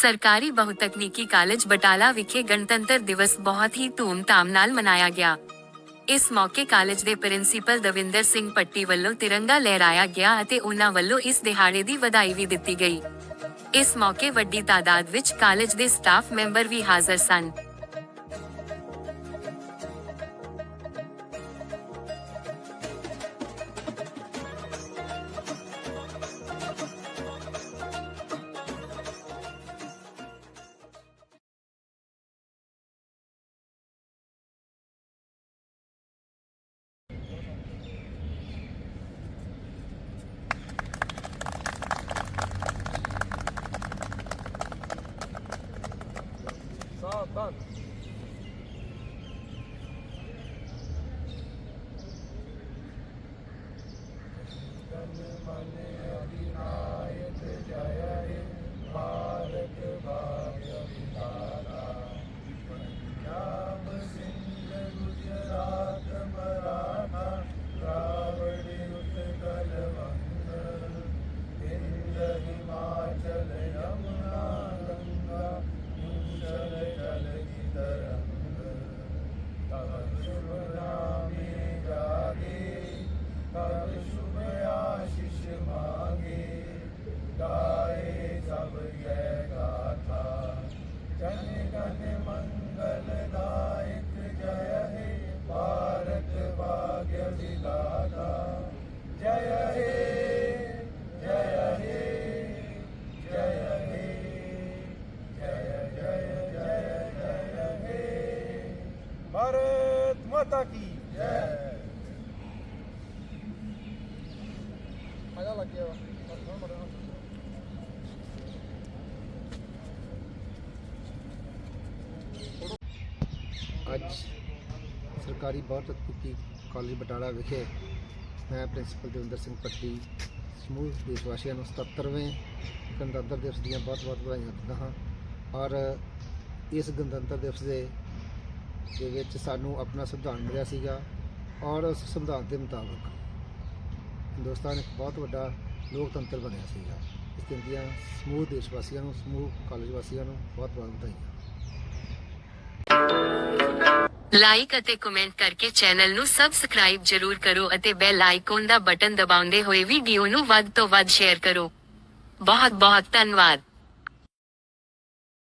ਸਰਕਾਰੀ ਬਹੁਤਕਨੀਕੀ ਕਾਲਜ ਬਟਾਲਾ ਵਿਖੇ ਗਣਤੰਤਰ ਦਿਵਸ ਬਹੁਤ ਹੀ ਧੂਮ-ਧਾਮ ਨਾਲ ਮਨਾਇਆ ਗਿਆ। ਇਸ ਮੌਕੇ ਕਾਲਜ ਦੇ ਪ੍ਰਿੰਸੀਪਲ ਦਵਿੰਦਰ ਸਿੰਘ ਪੱਟੀ ਵੱਲੋਂ ਤਿਰੰਗਾ ਲਹਿਰਾਇਆ ਗਿਆ ਅਤੇ ਉਹਨਾਂ ਵੱਲੋਂ ਇਸ ਦਿਹਾੜੇ ਦੀ ਵਧਾਈ ਵੀ ਦਿੱਤੀ ਗਈ। ਇਸ ਮੌਕੇ ਵੱਡੀ ਤਾਦਾਦ ਵਿੱਚ ਕਾਲਜ ਦੇ ਸਟਾਫ ਮੈਂਬਰ ਵੀ ਹਾਜ਼ਰ ਸਨ। ਸਾਵਧਾਨ भारत माता की जय आजा लग गया ਅੱਜ ਸਰਕਾਰੀ ਬਹੁਤ ਤਕਨੀਕੀ ਕਾਲਜ ਬਟਾਲਾ ਵਿਖੇ ਮੈਂ ਪ੍ਰਿੰਸੀਪਲ ਦਵਿੰਦਰ ਸਿੰਘ ਪੱਟੀ ਸਮੂਹ ਦੇਸ਼ ਵਾਸੀਆਂ ਨੂੰ 77ਵੇਂ ਗਣਤੰਤਰ ਦਿਵਸ ਦੀਆਂ ਬਹੁਤ-ਬਹੁਤ ਵਧਾਈਆਂ ਦਿੰਦਾ ਹਾਂ ਔਰ ਇਸ ਗਣਤੰਤਰ ਦਿਵਸ ਦੇ ਦੇ ਵਿੱਚ ਸਾਨੂੰ ਆਪਣਾ ਸੰਵਿਧਾਨ ਮਿਲਿਆ ਸੀਗਾ ਔਰ ਉਸ ਸੰਵਿਧਾਨ ਦੇ ਮੁਤਾਬਕ ਹਿੰਦੁਸਤਾਨ ਇੱਕ ਬਹੁਤ ਵੱਡਾ ਲੋਕਤੰਤਰ ਬਣਿਆ ਸੀਗਾ। ਇਸ ਦਿਨ ਦੀਆਂ ਸਮੂਹ ਦੇਸ਼ ਵਾਸੀਆਂ ਨੂੰ, ਸਮੂਹ ਕਾਲਜ ਵਾਸੀਆਂ ਨੂੰ ਬਹੁਤ-ਬਹੁਤ ਵਧਾਈਆਂ। ਲਾਈਕ ਅਤੇ ਕਮੈਂਟ ਕਰਕੇ ਚੈਨਲ ਨੂੰ ਸਬਸਕ੍ਰਾਈਬ ਜਰੂਰ ਕਰੋ ਅਤੇ ਬੈਲ ਆਈਕਨ ਦਾ ਬਟਨ ਦਬਾਉਂਦੇ ਹੋਏ ਵੀਡੀਓ ਨੂੰ ਵੱਧ ਤੋਂ ਵੱਧ ਸ਼ੇਅਰ ਕਰੋ। ਬਹੁਤ ਬਹੁਤ ਧੰਨਵਾਦ।